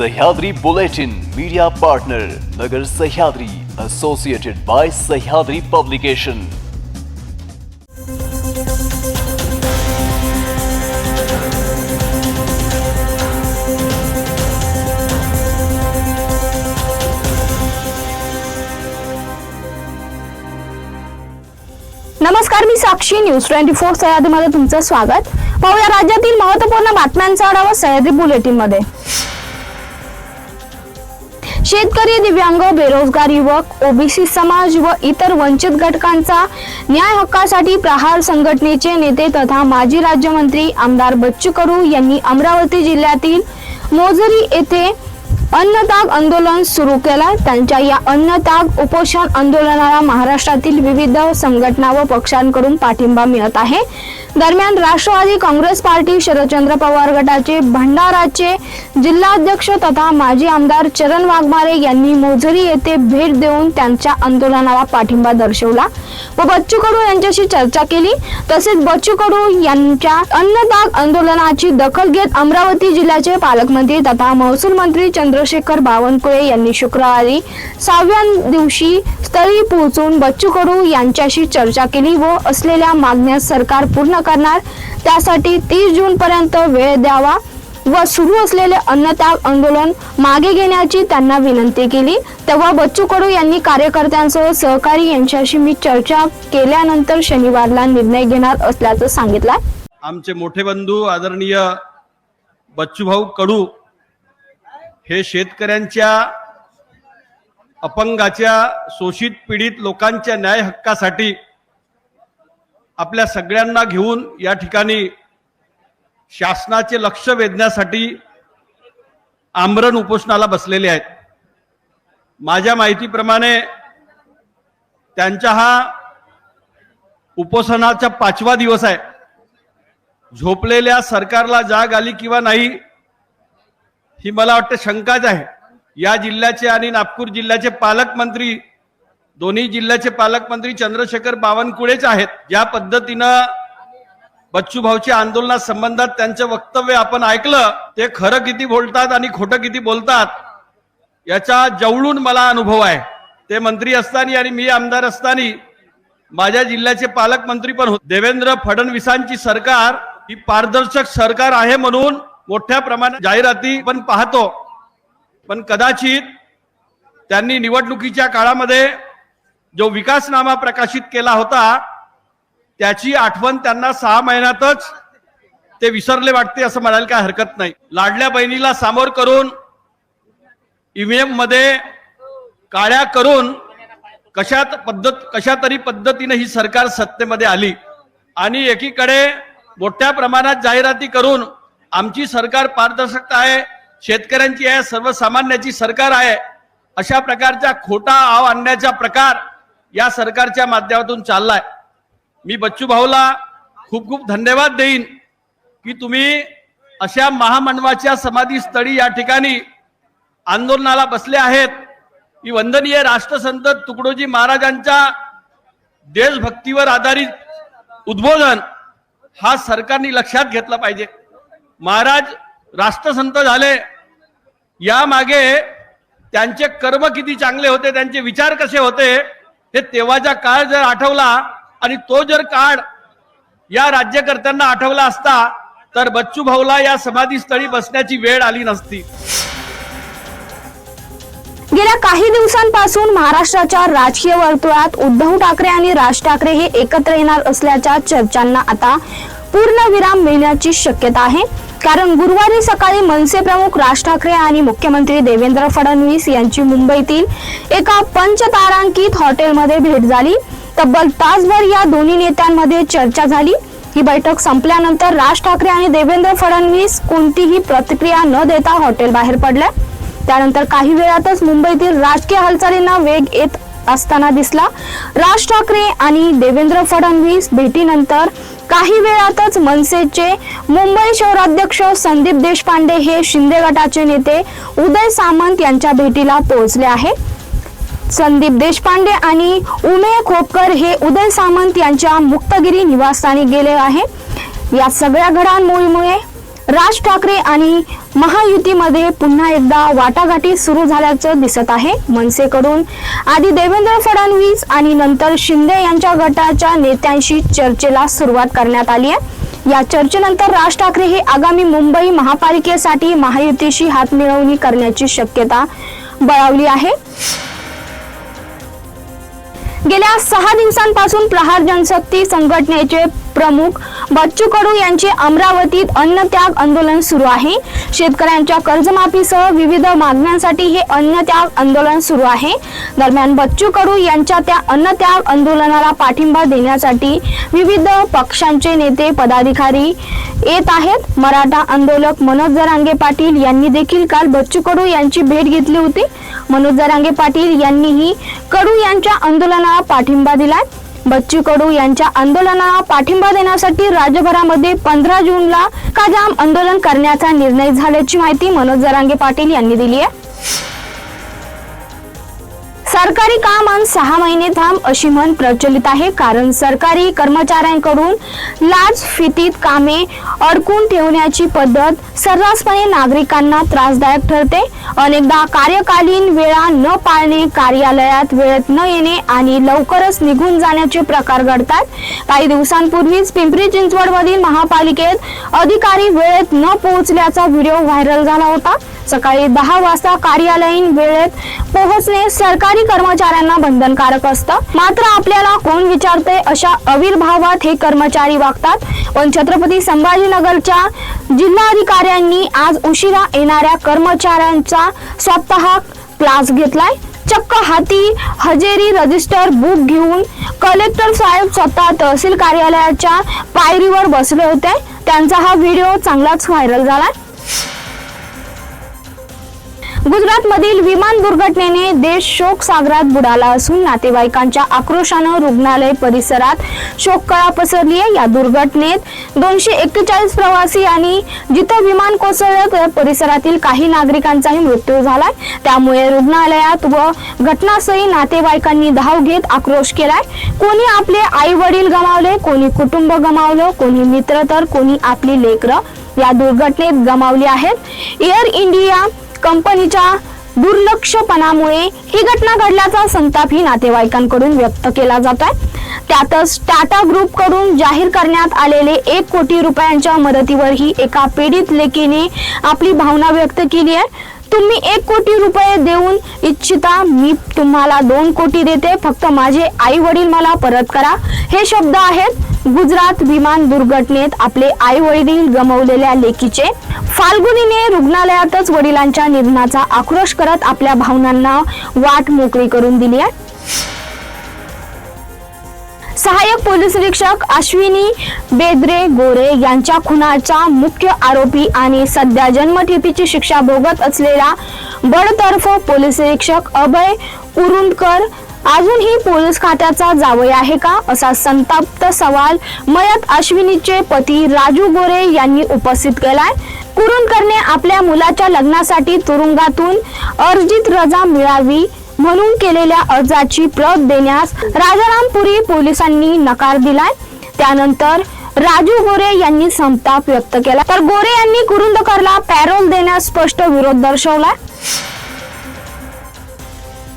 Sahyadri Bulletin media partner Nagar Sahyadri associated by Sahyadri publication नमस्कार मी Sakshi. News twenty four सह्याद्रीमध्ये तुमचं स्वागत. पाहूया राज्यातील महत्त्वपूर्ण बातम्यांचा आढावा सह्याद्री बुलेटिनमध्ये शेतकरी दिव्यांग बेरोजगार युवक ओबीसी समाज व इतर वंचित घटकांचा न्याय हक्कासाठी प्रहार संघटनेचे नेते तथा माजी राज्यमंत्री आमदार बच्चू कडू यांनी अमरावती जिल्ह्यातील मोजरी येथे अन्नताग आंदोलन सुरू केलं. त्यांच्या या अन्नताग उपोषण आंदोलनाला महाराष्ट्रातील विविध संघटना व पक्षांकडून पाठिंबा मिळत आहे. दरम्यान राष्ट्रवादी काँग्रेस पार्टी शरदचंद्र पवार गटाचे भंडाराचे जिल्हाध्यक्ष तथा माजी आमदार चरण वाघमारे यांनी मोझरी येथे भेट देऊन त्यांच्या आंदोलनाला पाठिंबा दर्शवला व बच्चू कडू यांच्याशी चर्चा केली. तसेच बच्चू कडू यांच्या अन्नदाग आंदोलनाची दखल घेत अमरावती जिल्ह्याचे पालकमंत्री तथा महसूल मंत्री चंद्र चंद्रशेखर बावनकुळे यांनी शुक्रवारी सहाव्या दिवशी स्थळी पोहोचून बच्चू कडू यांच्याशी चर्चा केली व असलेल्या मागण्या सरकार पूर्ण करणार त्यासाठी तीस जून पर्यंत वेळ द्यावा व सुरू असलेले अन्नत्याग आंदोलन मागे घेण्याची त्यांना विनंती केली. तेव्हा बच्चू कडू यांनी कार्यकर्त्यांसह सहकारी यांच्याशी मी चर्चा केल्यानंतर शनिवारला निर्णय घेणार असल्याचं सांगितलं. आमचे मोठे बंधू आदरणीय बच्चूभाऊ कडू हे शेतकऱ्यांच्या अपंगाच्या शोषित पीडित लोकांच्या न्याय हक्कासाठी आपल्या सगळ्यांना घेऊन या ठिकाणी शासनाचे लक्ष वेधण्यासाठी आमरण उपोषणाला बसलेले आहेत. माझ्या माहितीप्रमाणे त्यांच्या हा उपोषणाचा पाचवा दिवस आहे. झोपलेल्या सरकारला जाग आली किंवा नाही ही मला वाटतं शंकाच आहे. या जिल्ह्याचे आणि नागपूर जिल्ह्याचे पालकमंत्री दोन्ही जिल्ह्याचे पालकमंत्री चंद्रशेखर बावनकुळेच आहेत. ज्या पद्धतीनं बच्चूभाऊच्या आंदोलना संबंधात त्यांचं वक्तव्य आपण ऐकलं ते खरं किती बोलतात आणि खोटं किती बोलतात याचा जवळून मला अनुभव आहे. ते मंत्री असताना आणि मी आमदार असताना माझ्या जिल्ह्याचे पालकमंत्री पण होते. देवेंद्र फडणवीसांची सरकार ही पारदर्शक सरकार आहे म्हणून मोठ्या प्रमाणात जाहिराती पण पाहतो. पण कदाचित त्यांनी निवडणुकीच्या काळामध्ये जो विकासनामा प्रकाशित केला होता त्याची आठवण त्यांना सहा महिन्यातच ते विसरले वाटते असं म्हणायला काय हरकत नाही. लाडल्या बहिणीला सामोर करून ईव्हीएममध्ये काळ्या करून कशात पद्धत कशा तरी पद्धतीने ही सरकार सत्तेमध्ये आली. आणि एकीकडे मोठ्या प्रमाणात जाहिराती करून आमची सरकार पारदर्शकता आहे शेतकऱ्यांची आहे सर्वसामान्याची सरकार आहे अशा प्रकारचा खोटा आव आणण्याचा प्रकार या सरकारच्या माध्यमातून चाललाय. मी बच्चू भाऊला खूप खूप धन्यवाद देईन की तुम्ही अशा महामानवाच्या समाधीस्थळी या ठिकाणी आंदोलनाला बसले आहेत. ही वंदनीय राष्ट्रसंत तुकडोजी महाराजांच्या देशभक्तीवर आधारित उद्बोधन हा सरकारने लक्षात घेतला पाहिजे. महाराज राष्ट्रसंत झाले. या मागे त्यांचे कर्म किती चांगले होते त्यांचे विचार कसे होते हे तेव्हाचा काळ जर आठवला आणि तो जर काळ या राज्यकर्त्यांना आठवला असता तर बच्चू भाऊला या समाधीस्थळी बसण्याची वेळ आली नसती. गेल्या काही दिवसांपासून महाराष्ट्राच्या राजकीय वर्तुळात उद्धव ठाकरे आणि राज ठाकरे हे एकत्र येणार असल्याच्या चर्चांना आता पूर्ण विराम मिळण्याची शक्यता आहे. कारण गुरुवारी सकाळी मनसे प्रमुख राज ठाकरे आणि मुख्यमंत्री देवेंद्र फडणवीस यांची मुंबईतील एका पंचतारांकित हॉटेलमध्ये भेट झाली. तब्बल तासभर या दोन्ही नेत्यांमध्ये चर्चा झाली. ही बैठक संपल्यानंतर राज ठाकरे आणि देवेंद्र फडणवीस कोणतीही प्रतिक्रिया न देता हॉटेल बाहेर पडल्या. त्यानंतर काही वेळातच मुंबईतील राजकीय हालचालींना वेग येत असताना दिसला. राज ठाकरे आणि देवेंद्र फडणवीस भेटीनंतर काही वेळातच मनसेचे मुंबई शहराध्यक्ष संदीप देशपांडे हे शिंदे गटाचे नेते उदय सामंत यांच्या भेटीला पोहोचले आहे. संदीप देशपांडे आणि उमेय खोपकर हे उदय सामंत यांच्या मुक्तगिरी निवासस्थानी गेले आहे. या सगळ्या घडामोडीमुळे राज ठाकरे आणि महायुतीमध्ये पुन्हा एकदा वाटाघाटी सुरू झाल्याचं दिसत आहे. मनसेकडून आधी देवेंद्र फडणवीस आणि नंतर शिंदे यांच्या गटाच्या नेत्यांशी चर्चेला सुरुवात करण्यात आली आहे. या चर्चेनंतर राज ठाकरे हे आगामी मुंबई महापालिकेसाठी महायुतीशी हातमिळवणी करण्याची शक्यता बळावली आहे. गेल्या सहा दिवसांपासून प्रहार जनशक्ती संघटनेचे प्रमुख बच्चू कडू यांचे अमरावतीत अन्नत्याग आंदोलन सुरू आहे. शेतकऱ्यांच्या कर्जमाफीसह विविध मागण्यांसाठी हे अन्नत्याग आंदोलन सुरू आहे. दरम्यान बच्चू कडू यांच्या त्या अन्नत्याग आंदोलनाला पाठिंबा देण्यासाठी विविध पक्षांचे नेते पदाधिकारी येत आहेत. मराठा आंदोलक मनोज जरांगे पाटील यांनी देखील काल बच्चू कडू यांची भेट घेतली होती. मनोज जरांगे पाटील यांनीही कडू यांच्या आंदोलनाला पाठिंबा दिला बच्चू कडू यांच्या आंदोलनाला पाठिंबा देण्यासाठी राज्यभरामध्ये पंधरा जूनला काजाम आंदोलन करण्याचा निर्णय झाल्याची माहिती मनोज जरांगे पाटील यांनी दिली आहे. सरकारी काम आणि सहा महिने थांब अशी म्हण प्रचलित आहे. कारण सरकारी कर्मचाऱ्यांकडून लाच फितीत कामे अडकून ठेवण्याची पद्धत सर्रासपणे नागरिकांना त्रासदायक ठरते. अनेकदा कार्यकालीन वेळा न पाळणे कार्यालयात वेळेत न येणे आणि लवकरच निघून जाण्याचे प्रकार घडतात. काही दिवसांपूर्वीच पिंपरी चिंचवडमधील महापालिकेत अधिकारी वेळेत न पोहोचल्याचा व्हिडिओ व्हायरल झाला होता. सकाळी दहा वाजता कार्यालयीन वेळेत पोहोचणे सरकारी कर्मचाऱ्यांना बंधनकारक असतं. मात्र आपल्याला कोण विचारते अशा अविर्भावात हे कर्मचारी वागतात? पण छत्रपती संभाजीनगरच्या जिल्हाधिकाऱ्यांनी आज उशिरा येणाऱ्या कर्मचाऱ्यांचा स्वतः क्लास घेतलाय. चक्क हाती हजेरी रजिस्टर बुक घेऊन कलेक्टर साहेब स्वतः तहसील कार्यालयाच्या पायरीवर बसले होते. त्यांचा हा व्हिडिओ चांगलाच व्हायरल झालाय. गुजरात मधील विमान दुर्घटनेने देश शोक सागरात बुडाला असून नातेवाईकांच्या आक्रोशानं रुग्णालय परिसरात शोककळा पसरली आहे. या दुर्घटनेत दोनशे एक्केचाळीस प्रवासी आणि जिथं विमान कोसळलं त्या परिसरातील काही नागरिकांचाही मृत्यू झालाय. त्यामुळे रुग्णालयात व घटनास्थळी नातेवाईकांनी धाव घेत आक्रोश केलाय. कोणी आपले आई वडील गमावले कोणी कुटुंब गमावलं कोणी मित्र तर कोणी आपली लेकरं या दुर्घटनेत गमावली आहेत. एअर इंडिया कंपनीच्या दुर्लक्षपणामुळे ही घटना घडल्याचा संताप ही नातेवाईकांकडून व्यक्त केला जात आहे त्यातच टाटा ग्रुपकडून जाहीर करण्यात आलेले एक कोटी रुपयांच्या मदतीवरही एका पीडित लेखीने आपली भावना व्यक्त केली आहे. तुम्ही एक कोटी रुपये देऊन इच्छिता मी तुम्हाला दोन कोटी देते. फक्त माझे आई वडील मला परत करा. हे शब्द आहेत गुजरात विमान दुर्घटनेत आपले आई वडील गमावलेल्या लेकीचे. फाल्गुनीने रुग्णालयातच वडिलांच्या निधनाचा आक्रोश करत आपल्या भावनांना वाट मोकळी करून दिली आहे. सहाय्यक पोलीस निरीक्षक अश्विनी बेद्रे गोरे यांच्या खुनाचा मुख्य आरोपी आणि सध्या जन्मठेपीची शिक्षा भोगत असलेला बडतर्फ पोलीस निरीक्षक अभय उरुंदकर अजूनही पोलीस खात्याचा जावई आहे का असा संताप्त सवाल मयत अश्विनीचे पती राजू गोरे यांनी उपस्थित केलाय. कुरुंदकरने आपल्या मुलाच्या लग्नासाठी तुरुंगातून अर्जित रजा मिळावी म्हणून केलेल्या अर्जाची प्रत देण्यास राजारामपुरी पोलिसांनी नकार दिलाय. त्यानंतर राजू गोरे यांनी संताप व्यक्त केला तर गोरे यांनी कुरुंदकरला पॅरोल देण्यास स्पष्ट विरोध दर्शवला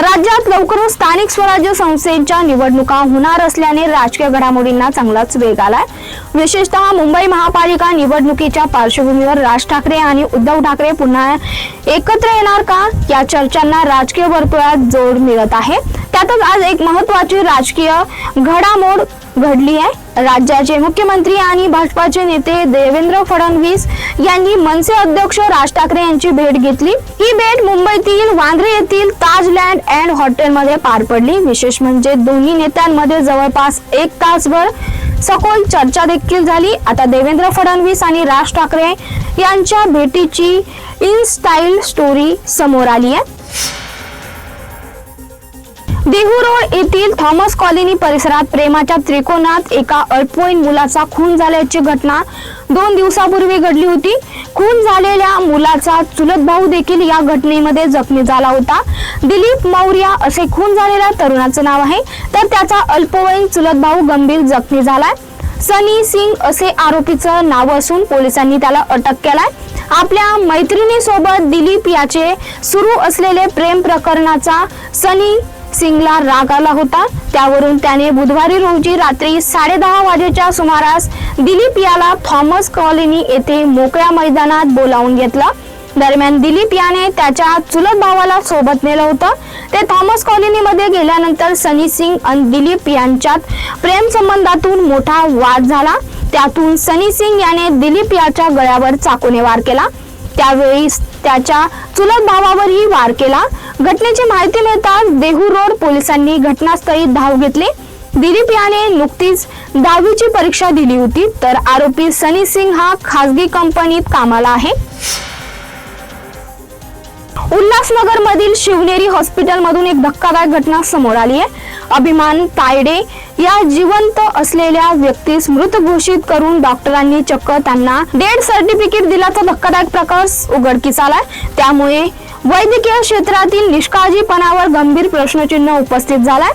राज्यात लवकरच स्थानिक स्वराज्य संस्थेच्या निवडणुका होणार असल्याने राजकीय घडामोडींना चांगलाच वेग आलाय. विशेषतः मुंबई महापालिका निवडणुकीच्या पार्श्वभूमीवर राज ठाकरे आणि उद्धव ठाकरे पुन्हा एकत्र येणार का? या चर्चांना राजकीय वर्तुळात जोड मिळत आहे. त्यातच आज एक महत्वाची राजकीय घडामोड घडली आहे. राज्याचे मुख्यमंत्री आणि भाजपाचे नेते देवेंद्र फडणवीस यांनी मनसे अध्यक्ष राज ठाकरे यांची भेट घेतली. ही भेट मुंबईतील वांद्रे येथील ताजलँड अँड हॉटेलमध्ये पार पडली. विशेष म्हणजे दोन्ही नेत्यांमध्ये जवळपास एक तासभर सखोल चर्चा देखील झाली. आता देवेंद्र फडणवीस आणि राज ठाकरे यांच्या भेटीची इन स्टाईल स्टोरी समोर आली आहे. देहू रोड येथील थॉमस कॉलनी परिसरात प्रेमाच्या त्रिकोणात एका अल्पवयीन मुलाचा खून झाल्याची घटना दोन दिवसापूर्वी घडली होती. खून झालेल्या मुलाचा चुलत भाऊ देखील या घटनेमध्ये जखमी झाला होता. दिलीप मौर्य असे खून झालेल्या तरुणाचं नाव आहे. तर त्याचा अल्पवयीन चुलत भाऊ गंभीर जखमी झालाय. सनी सिंग असे आरोपीचं नाव असून पोलिसांनी त्याला अटक केलाय. आपल्या मैत्रिणीसोबत दिलीप याचे सुरू असलेले प्रेम प्रकरणाचा सनी सिंगला राग आला होता. त्यावरून त्याने बुधवारी रोजी रात्री साडेदहा वाजेच्या सुमारास दिलीप याला थॉमस कॉलनी येथे मोकळ्या मैदानात बोलावून घेतलं. दरम्यान दिलीप याने त्याच्या चुलत भावाला सोबत नेलं होतं. ते थॉमस कॉलनीमध्ये गेल्यानंतर सनी सिंग आणि दिलीप यांच्यात प्रेम संबंधातून मोठा वाद झाला. त्यातून सनी सिंग याने दिलीप याच्या गळ्यावर चाकूने वार केला. त्यावेळी त्याच्या चुलत भावावरही वार केला. घटनेची माहिती मिळताच देहू रोड पोलिसांनी घटनास्थळी धाव घेतली. दिलीप याने नुकतीच दहावीची परीक्षा दिली होती तर आरोपी सनी सिंग हा खासगी कंपनीत कामाला आहे. उल्हासनगर मधील शिवनेरी हॉस्पिटल मधून एक धक्कादायक घटना समोर आली आहे. अभिमान तायडे या जिवंत असलेल्या व्यक्तीस मृत घोषित करून डॉक्टरांनी चक्क त्यांना डेड सर्टिफिकेट दिल्याचा धक्कादायक प्रकार उघडकीस आलाय. त्यामुळे वैद्यकीय क्षेत्रातील निष्काळजीपणावर गंभीर प्रश्नचिन्ह उपस्थित झालाय.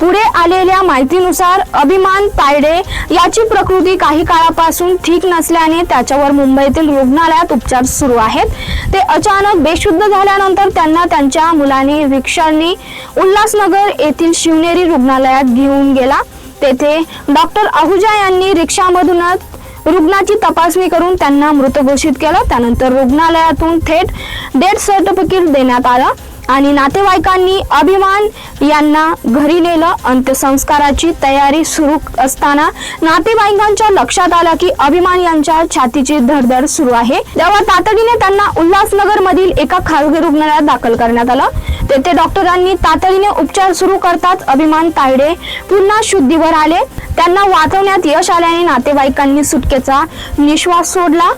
पुढे आलेल्या माहितीनुसार अभिमान तायडे याची प्रकृती काही काळापासून ठीक नसल्याने त्याच्यावर मुंबईतील रुग्णालयात उपचार सुरू आहेत. ते अचानक बेशुद्ध झाल्यानंतर त्यांना त्यांच्या मुलाने रिक्षांनी उल्हासनगर येथील शिवनेरी रुग्णालयात घेऊन गेला. तेथे डॉक्टर आहुजा यांनी रिक्षामधूनच रुग्णाची तपासणी करून त्यांना मृत घोषित केलं. त्यानंतर रुग्णालयातून थेट डेथ सर्टिफिकेट देण्यात आलं. आणि नातेवाईकांनी अभिमान यांना घरी नेलं. अंत्यसंस्काराची तयारी सुरू असताना नातेवाईकांच्या लक्षात आलं की अभिमान यांच्या छातीची धडधड सुरू आहे. तेव्हा तातडीने त्यांना उल्हासनगर मधील एका खासगी रुग्णालयात दाखल करण्यात आलं. तेथे डॉक्टरांनी तातडीने उपचार सुरू करताच अभिमान तायडे पुन्हा शुद्धीवर आले. त्यांना वाचवण्यात यश आल्याने नातेवाईकांनी सुटकेचा निश्वास सोडला.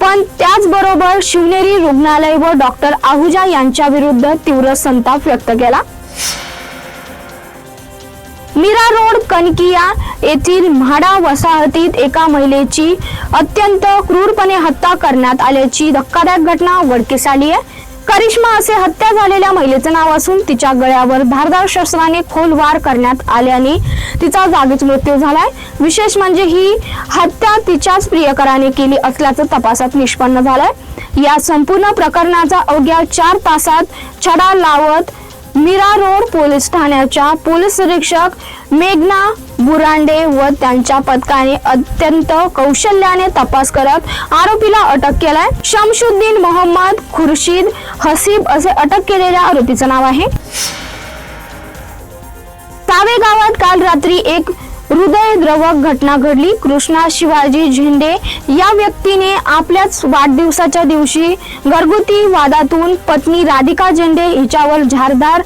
पण त्याचबरोबर शिवनेरी रुग्णालय व डॉक्टर आहुजा यांच्या विरुद्ध तीव्र संताप व्यक्त केला. मीरा रोड कनकिया येथील म्हाडा वसाहतीत एका महिलेची अत्यंत क्रूरपणे हत्या करण्यात आल्याची धक्कादायक घटना उघडकीस आली आहे. करिश्मा असे हत्या झालेल्या महिलेचं नाव असून तिच्या गळ्यावर धारदार शस्त्राने खोल वार करण्यात आल्याने तिचा जागीच मृत्यू झालाय. विशेष म्हणजे ही हत्या तिच्याच प्रियकराने केली असल्याचं तपासात निष्पन्न झालंय. या संपूर्ण प्रकरणाचा अवघ्या चार तासात छडा लावत मीरा रोड पोलीस ठाण्याच्या पोलीस निरीक्षक मेघना बुरांडे व त्यांच्या पथकाने अत्यंत कौशल्याने तपास करत आरोपीला अटक केलाय. शमशुद्दीन मोहम्मद खुर्शीद हसीब असे अटक केलेल्या आरोपीचं नाव आहे. तावे गावात काल रात्री एक हृदयद्रवक घटना घडली. कृष्णा शिवाजी झेंडे या व्यक्तीने आपल्याच वाढदिवसाच्या दिवशी घरगुती वादातून पत्नी राधिका झेंडे हिच्यावर झारदार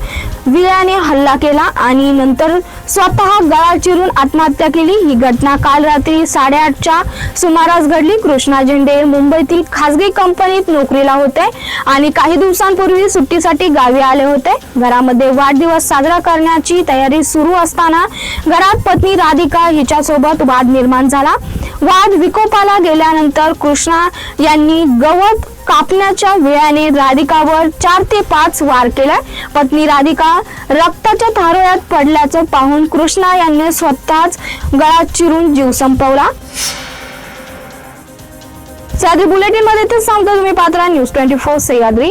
विळ्याने हल्ला केला आणि नंतर स्वतः गळा चिरून आत्महत्या केली. ही घटना काल रात्री साडेआठच्या सुमारास घडली. कृष्णा झेंडे मुंबईतील खासगी कंपनीत नोकरीला होते आणि काही दिवसांपूर्वी सुट्टीसाठी गावी आले होते. घरामध्ये वाढदिवस साजरा करण्याची तयारी सुरू असताना घरात पत्नी राधिका हिच्यासोबत वाद निर्माण झाला. वाद विकोपाला गेल्यानंतर कृष्णा यांनी गवत कापण्याच्या वेळाने राधिकावर चार ते पाच वार केला. पत्नी राधिका रक्ताच्या थारोळ्यात पडल्याचं पाहून कृष्णा यांनी स्वतःच गळा चिरून जीव संपवला. सह्याद्री बुलेटिनमध्ये ते सांगतो तुम्ही पात्रा न्यूज ट्वेंटी फोर सह्याद्री.